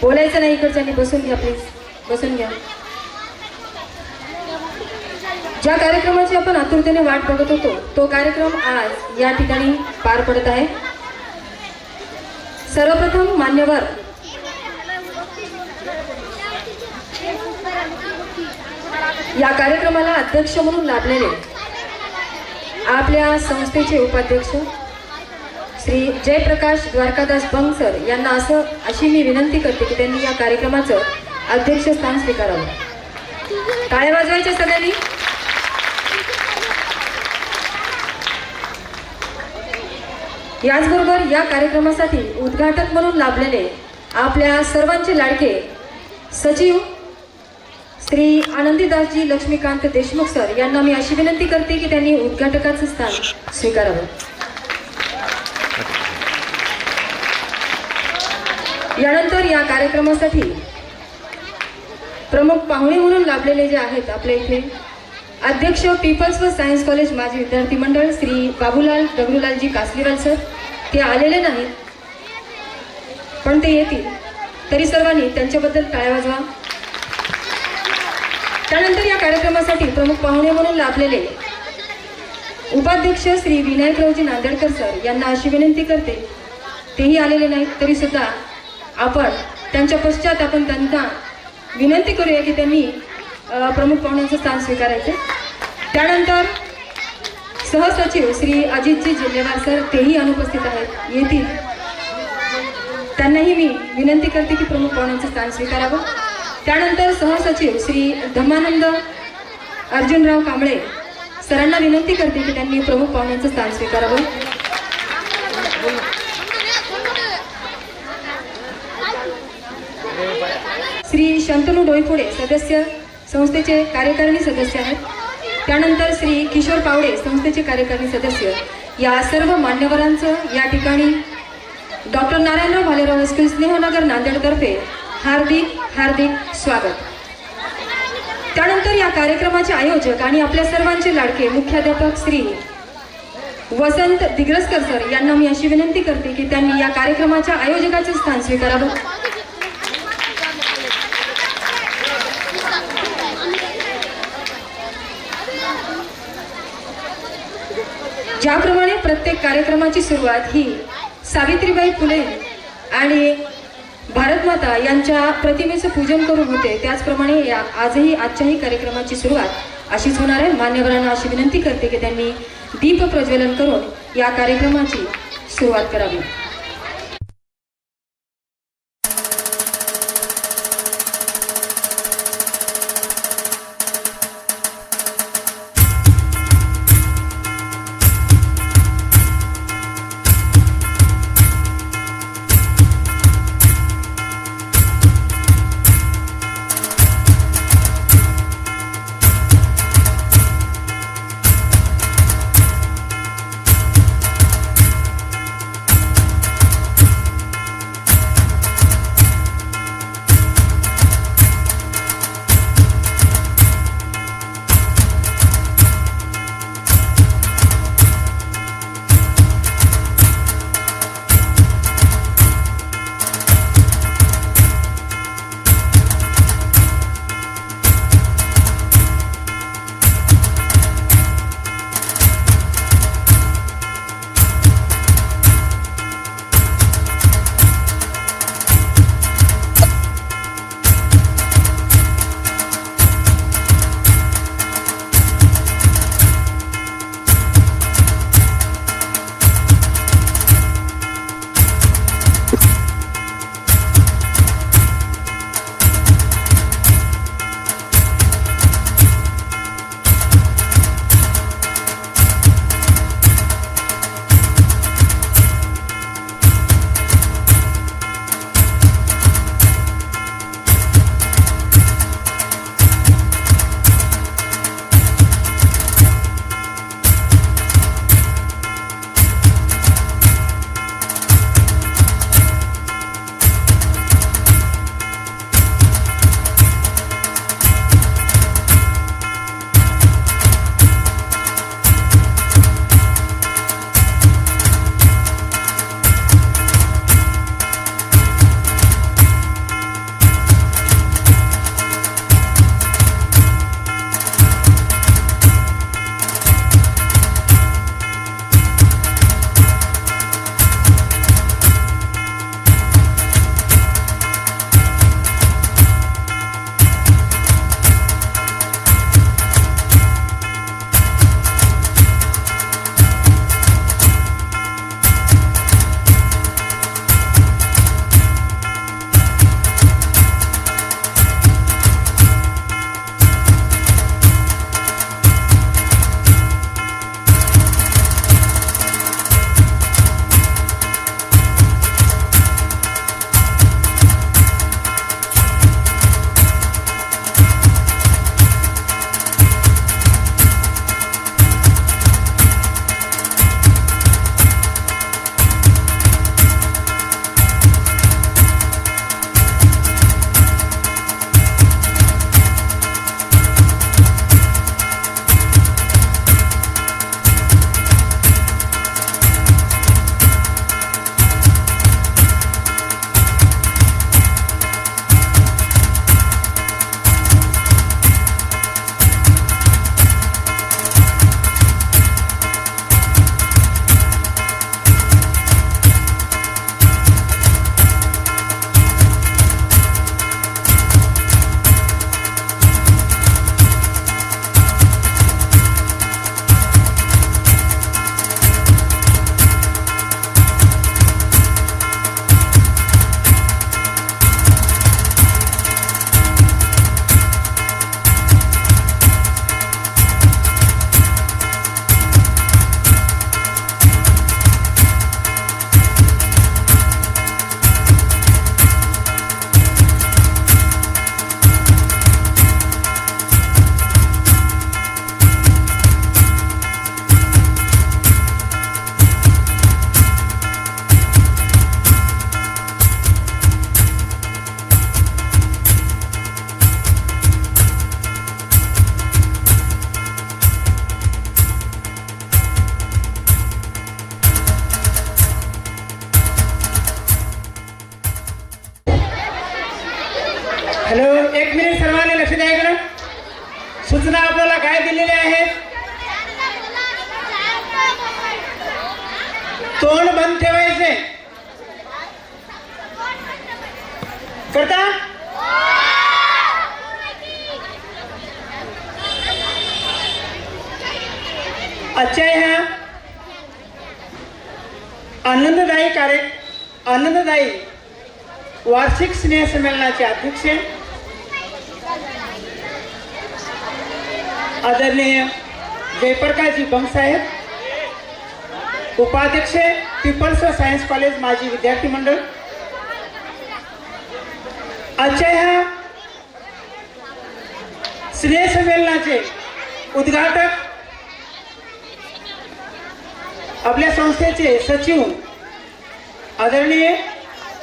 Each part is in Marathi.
बोलायचं नाही इकडच्या बसून घ्या प्लीज बसून घ्या. ज्या कार्यक्रमाची आपण आतुरतेने वाट बघत होतो तो कार्यक्रम आज या ठिकाणी पार पडत आहे. सर्वप्रथम मान्यवर. या कार्यक्रमाला अध्यक्ष म्हणून लाभलेले आपल्या संस्थेचे उपाध्यक्ष श्री जयप्रकाश द्वारकादास बंग सर यांना असं अशी मी विनंती करते की त्यांनी या कार्यक्रमाचं अध्यक्षस्थान स्वीकारावं. टाळ्या वाजवायच्या सगळ्यांनी. याचबरोबर या कार्यक्रमासाठी उद्घाटक म्हणून लाभलेले आपल्या सर्वांचे लाडके सचिव श्री आनंदीदासजी लक्ष्मीकांत देशमुख सर यांना मी अशी विनंती करते की त्यांनी उद्घाटकाचं स्थान स्वीकारावं. यानंतर या कार्यक्रमासाठी प्रमुख पाहुणे म्हणून लाभलेले जे आहेत आपल्या इथे अध्यक्ष पीपल्स व सायन्स कॉलेज माजी विद्यार्थी मंडळ श्री बाबूलाल दगडूलालजी कासलीवाल सर. ते आलेले नाहीत पण ते येतील. तरी सर्वांनी त्यांच्याबद्दल टाळ्या वाजवा. त्यानंतर या कार्यक्रमासाठी प्रमुख पाहुणे म्हणून लाभलेले उपाध्यक्ष श्री विनायकरावजी नांदेडकर सर यांना अशी विनंती करते तेही आलेले नाहीत तरी सुद्धा आपण त्यांच्या पश्चात आपण त्यांना विनंती करूया की त्यांनी प्रमुख पाहुण्यांचं स्थान स्वीकारायचे. त्यानंतर सहसचिव श्री अजितजी जिल्हेवार सर तेही अनुपस्थित आहेत येतील. त्यांनाही मी विनंती करते की प्रमुख पाहुण्यांचं स्थान स्वीकारावं. त्यानंतर सहसचिव श्री धमानंद अर्जुनराव कांबळे सरांना विनंती करते की त्यांनी प्रमुख पाहुण्यांचं स्थान स्वीकारावं. श्री शंतनू डोईफोडे सदस्य संस्थेचे कार्यकारिणी सदस्य आहेत. त्यानंतर श्री किशोर पावडे संस्थेचे कार्यकारिणी सदस्य. या सर्व मान्यवरांचं या ठिकाणी doctor Narayanrao Bhalerao high school Snehnagar नांदेडतर्फे हार्दिक हार्दिक स्वागत. त्यानंतर या कार्यक्रमाचे आयोजक आणि आपल्या सर्वांचे लाडके मुख्याध्यापक श्री वसंत दिग्रसकर सर यांना मी अशी विनंती करते की त्यांनी या कार्यक्रमाच्या आयोजकाचे स्थान स्वीकारावं. ज्याप्रमाणे प्रत्येक कार्यक्रमाची सुरुवात ही सावित्रीबाई फुले आणि भारतमाता यांच्या प्रतिमेचं पूजन करून होते. त्याचप्रमाणे या आजही आजच्याही कार्यक्रमाची सुरुवात अशीच होणार आहे. मान्यवरांना अशी विनंती करते की त्यांनी दीप प्रज्वलन करून या कार्यक्रमाची सुरुवात करावी. आपल्याला काय दिलेले आहे? तोंड बंद ठेवायचे. करता? अच्छा ह्या आनंददायी कार्य आनंददायी वार्षिक स्नेहसंमेलनाचे अध्यक्ष आदरणीय जयप्रकाशजी बंगसाहेब उपाध्यक्ष पीपल्स सायन्स कॉलेज माजी विद्यार्थी मंडळ. आजच्या ह्या स्नेहसंमेलनाचे उद्घाटक आपल्या संस्थेचे सचिव आदरणीय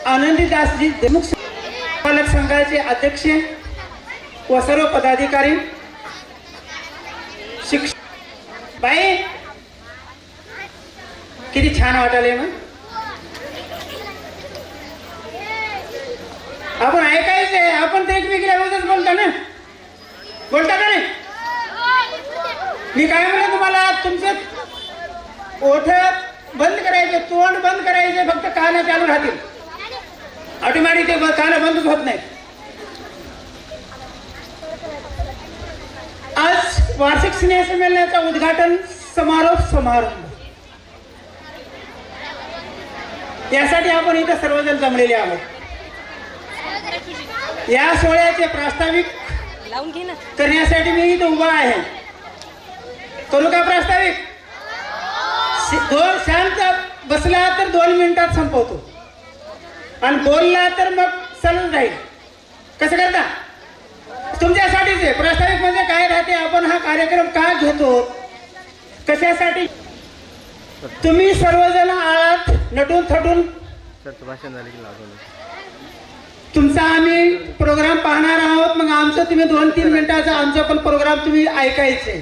आनंदीदासजी देमुख पालक संघाचे अध्यक्ष व सर्व पदाधिकारी शिक्षक बाई. किती छान वाटायले मग आपण ऐकायचंय आपण तर एकमेकीला बोलता ना. बोलता का नाही? मी काय म्हणलं तुम्हाला तुमचं ओठ बंद करायचे तोंड बंद करायचे फक्त कान चालू राहतील. ऑटोमॅटिक ते कान बंदच होत नाही आज वार्षिक स्नेह संमेलनाचा उद्घाटन समारोप समारंभ. यासाठी आपण इथं सर्वजण जमलेले आहोत. या सोहळ्याचे प्रास्ताविक करण्यासाठी मी इथं उभा आहे. करू का प्रास्ताविक? शांत बसला तर दोन मिनिटात संपवतो. आणि बोलला तर मग चालून राहील कसं करता? तुमच्यासाठीच आहे. प्रास्ताविक म्हणजे काय राहते? आपण हा कार्यक्रम का घेतो? कशासाठी? तुम्ही सर्वजण आहात नटून थटून तुमचा आम्ही प्रोग्राम पाहणार आहोत. मग आमचं तुम्ही दोन तीन मिनिटाचा आमचा पण प्रोग्राम तुम्ही ऐकायचे.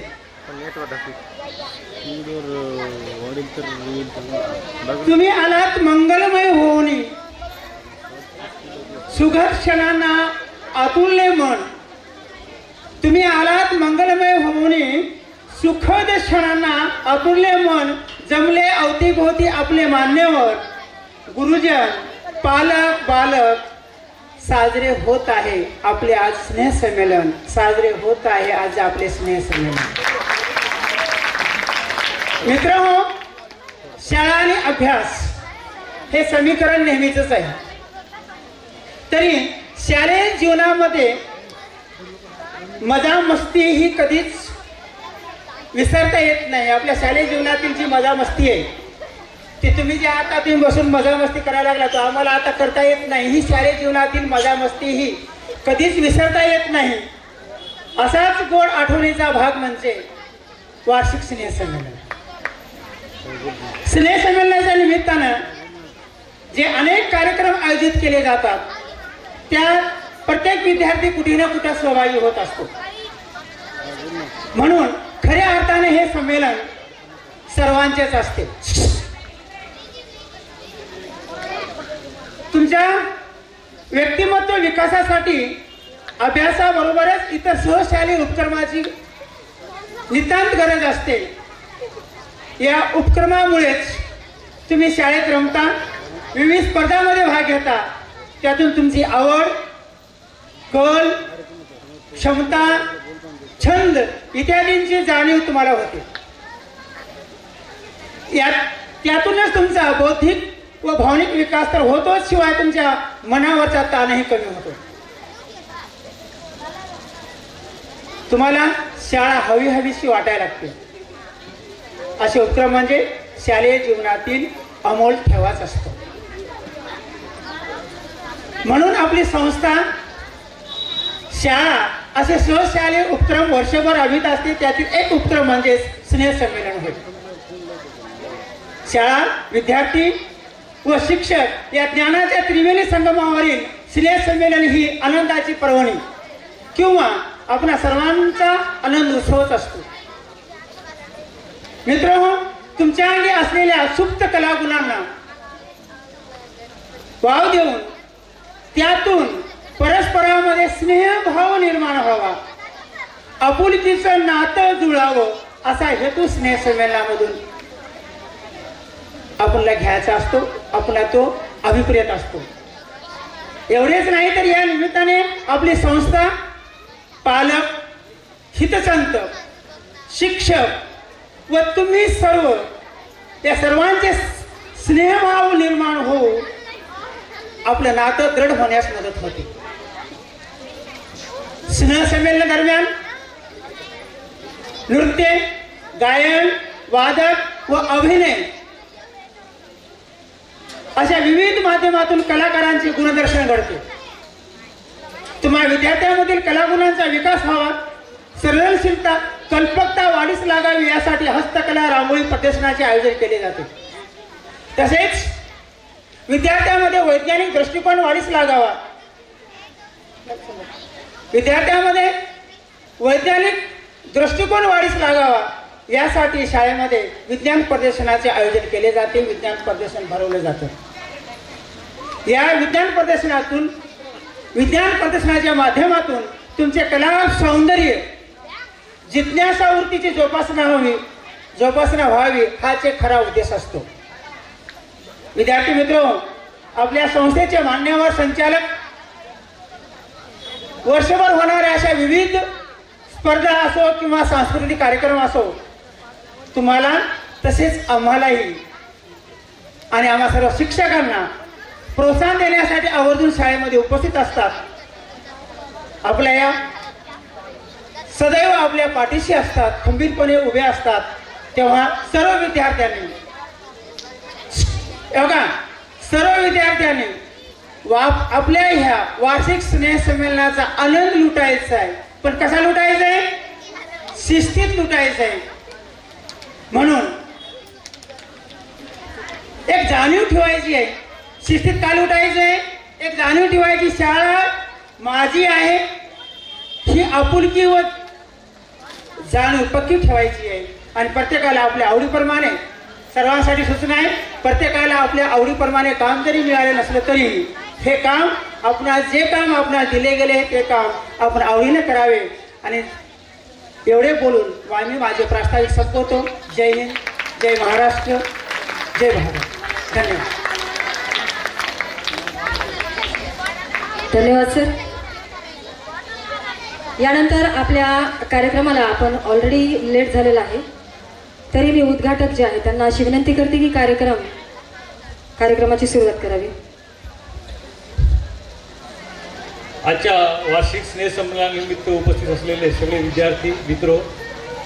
तुम्ही आलात मंगलमय होऊन सुघर्षणांना अतुल्य मन. तुम्ही आलात मंगलमय होऊन. सुखद क्षणांना अपुरले मन जमले अवतीभोवती आपले मान्यवर. गुरुजन पालक बालक साजरे होत आहे आपले आज स्नेहसंमेलन. साजरे होत आहे आज आपले स्नेहसंमेलन. मित्र हो शाळा आणि अभ्यास हे समीकरण नेहमीच आहे. तरी शालेय जीवनामध्ये मजा मस्ती ही कधीच विसरता येत नाही. आपल्या शालेय जीवनातील जी मजा मस्ती आहे ती तुम्ही जे आता तुम्ही बसून मजा मस्ती करायला लागला तो आम्हाला आता करता येत नाही. ही शालेय जीवनातील मजा मस्ती ही कधीच विसरता येत नाही. असाच गोड आठवणीचा भाग म्हणजे वार्षिक स्नेहसंमेलन स्नेहसंमेलनाच्या निमित्तानं जे अनेक कार्यक्रम आयोजित केले जातात त्या प्रत्येक विद्यार्थी कुठे ना कुठे सहभागी होत असतो. म्हणून खऱ्या अर्थाने हे संमेलन सर्वांचेच असते. तुमच्या व्यक्तिमत्व विकासासाठी अभ्यासाबरोबरच इतर सहशाली उपक्रमाची नितांत गरज असते. या उपक्रमामुळेच तुम्ही शाळेत रमता विविध स्पर्धामध्ये भाग घेता त्यातून तुमची आवड कल क्षमता छंद इत्यादींची जाणीव तुम्हाला होते. यात त्यातूनच तुमचा बौद्धिक व भावनिक विकास तर होतोच शिवाय तुमच्या मनावरचा ताणही कमी होतो. तुम्हाला शाळा हवी हवीशी वाटायला लागते. असे उपक्रम म्हणजे शालेय जीवनातील अमोल ठेवाच असतो. म्हणून आपली संस्था शाळा असे सहशालेय उपक्रम वर्षभर अभित असते. त्यातील एक उपक्रम म्हणजे स्नेह संमेलन होय. शाळा विद्यार्थी व शिक्षक या ज्ञानाच्या त्रिवेणी संगमावरील स्नेह संमेलन ही आनंदाची पर्वणी किंवा आपणा सर्वांचा आनंद उत्सवच असतो. मित्र तुमच्या अंगी असलेल्या सुप्त कलागुणांना वाव देऊन त्यातून परस्परामध्ये स्नेहभाव निर्माण व्हावा. आपुलकीचं नातं जुळावं असा हेतू स्नेहसंमेलनामधून आपल्याला घ्यायचा असतो आपला तो अभिप्रेत असतो. एवढेच नाही तर या निमित्ताने आपली संस्था पालक हितचंत शिक्षक व तुम्ही सर्व त्या सर्वांचे स्नेहभाव निर्माण होऊ आपलं नातं दृढ होण्यास मदत होते. स्नेहसंमेलन दरम्यान नृत्य गायन वादक व अभिनय अशा विविध माध्यमातून कलाकारांचे गुणदर्शन घडते. तुम्हा विद्यार्थ्यांमधील कलागुणांचा विकास व्हावा सर्जनशीलता कल्पकता वाढीस लागावी यासाठी हस्तकला रांगोळी प्रदर्शनाचे आयोजन केले जाते. तसेच विद्यार्थ्यांमध्ये वैज्ञानिक दृष्टिकोन वाढीस लागावा. विद्यार्थ्यामध्ये वैज्ञानिक दृष्टिकोन वाढीस लागावा यासाठी शाळेमध्ये विज्ञान प्रदर्शनाचे आयोजन केले जाते विज्ञान प्रदर्शन भरवलं जातं. या विज्ञान प्रदर्शनातून विज्ञान प्रदर्शनाच्या माध्यमातून तुमचे कला सौंदर्य जिज्ञासा वृत्तीची जोपासना व्हावी जोपासना व्हावी हाच एक खरा उद्देश असतो. विद्यार्थी मित्र आपल्या संस्थेचे मान्यवर संचालक वर्षभर होणाऱ्या अशा विविध स्पर्धा असो किंवा सांस्कृतिक कार्यक्रम असो तुम्हाला तसेच आम्हालाही आणि आम्हा सर्व शिक्षकांना प्रोत्साहन देण्यासाठी आवर्जून शाळेमध्ये उपस्थित असतात. आपल्या या सदैव आपल्या पाठीशी असतात खंबीरपणे उभे असतात तेव्हा सर्व विद्यार्थ्यांनी बघा सर्व विद्यार्थ्यांनी वा आपल्या ह्या वार्षिक स्नेह संमेलनाचा आनंद लुटायचा आहे. पण कसा लुटायचा आहे? शिस्तीत लुटायचा आहे. म्हणून एक जाणीव ठेवायची आहे. शिस्तीत काय लुटायचं आहे? एक जाणीव ठेवायची शाळा माझी आहे. ही आपुलकी व जाणीव पक्की ठेवायची आहे. आणि प्रत्येकाला आपल्या आवडीप्रमाणे सर्वांसाठी सूचना आहे प्रत्येकाला आपल्या आवडीप्रमाणे काम जरी मिळाले नसलं तरी हे काम आपणास जे काम आपणास दिले गेले ते काम आपण आवडीने करावे. आणि एवढे बोलून आम्ही माझे प्रास्ताविक संपवतो. जय हिंद जय महाराष्ट्र जय भारत. धन्यवाद. धन्यवाद सर. यानंतर आपल्या कार्यक्रमाला आपण ऑलरेडी लेट झालेला आहे. तरी मी उद्घाटक जे आहे त्यांना अशी विनंती करते की कार्यक्रम कार्यक्रमाची सुरुवात करावी. आजच्या वार्षिक स्नेहसंमेलनानिमित्त उपस्थित असलेले सगळे विद्यार्थी मित्र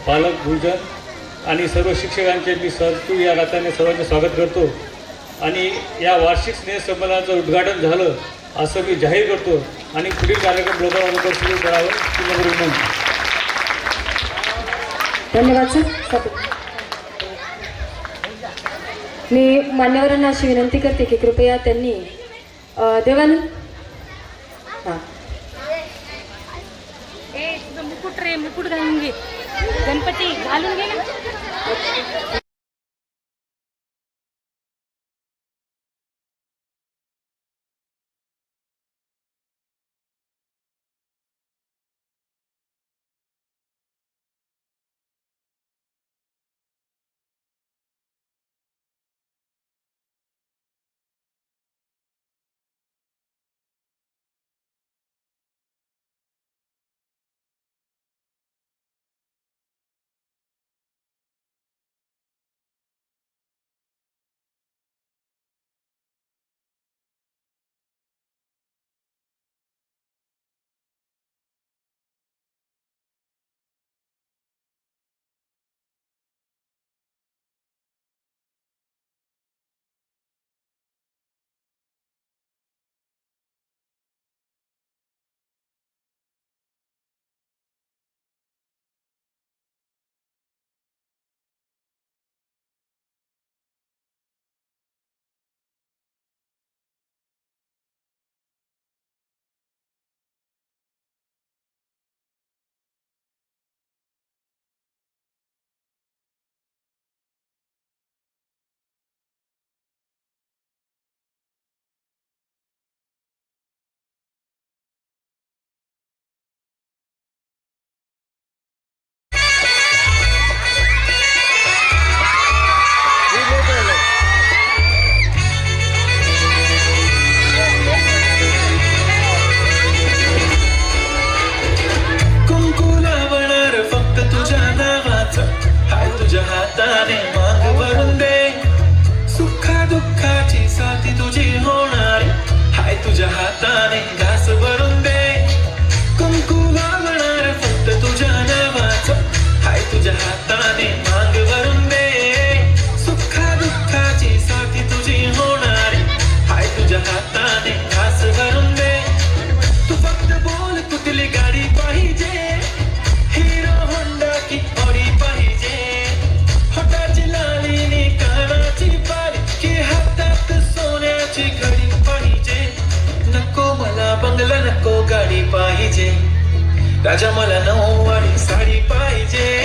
पालक गुरुजन आणि सर्व शिक्षकांचे मी सरतू या नात्याने सर्वांचे स्वागत करतो. आणि या वार्षिक स्नेहसंमेलनाचं उद्घाटन झालं असं मी जाहीर करतो आणि पुढील कार्यक्रम लोकांना लवकर सुरू करावं ती विनंती धन्यवाद सर. मी मान्यवरांना अशी विनंती करते की कृपया त्यांनी देवानंद ए तुझं मुकुट रे मुकुट घालून घे. गणपती घालून घे ना. राजा मला नऊवारी साडी पाहिजे.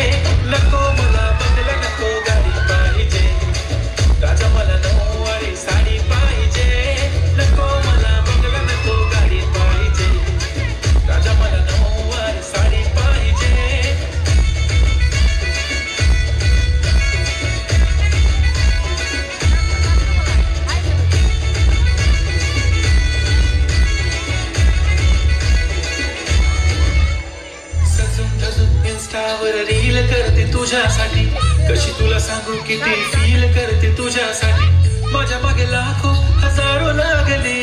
इंस्टावर रील करते तुझ्यासाठी. कशी तुला सांगू किती फील करते तुझ्यासाठी. माझ्या मागे लाखो हजारो लागले.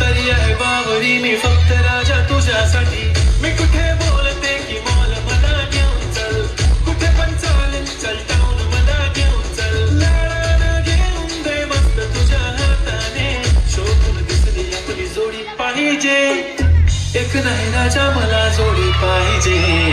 तरी आहे बावरी मी फक्त राजा तुझ्यासाठी. मी कुठे बोलते कि मॉल मला घेऊन चल. कुठे पण चालेल चल टाऊन मला घेऊन चल. लाडाला घेऊन दे मस्त तुझ्या हाताने. शोधून दिसली आपली जोडी पाहिजे. एक नाही राजा मला जोडी पाहिजे.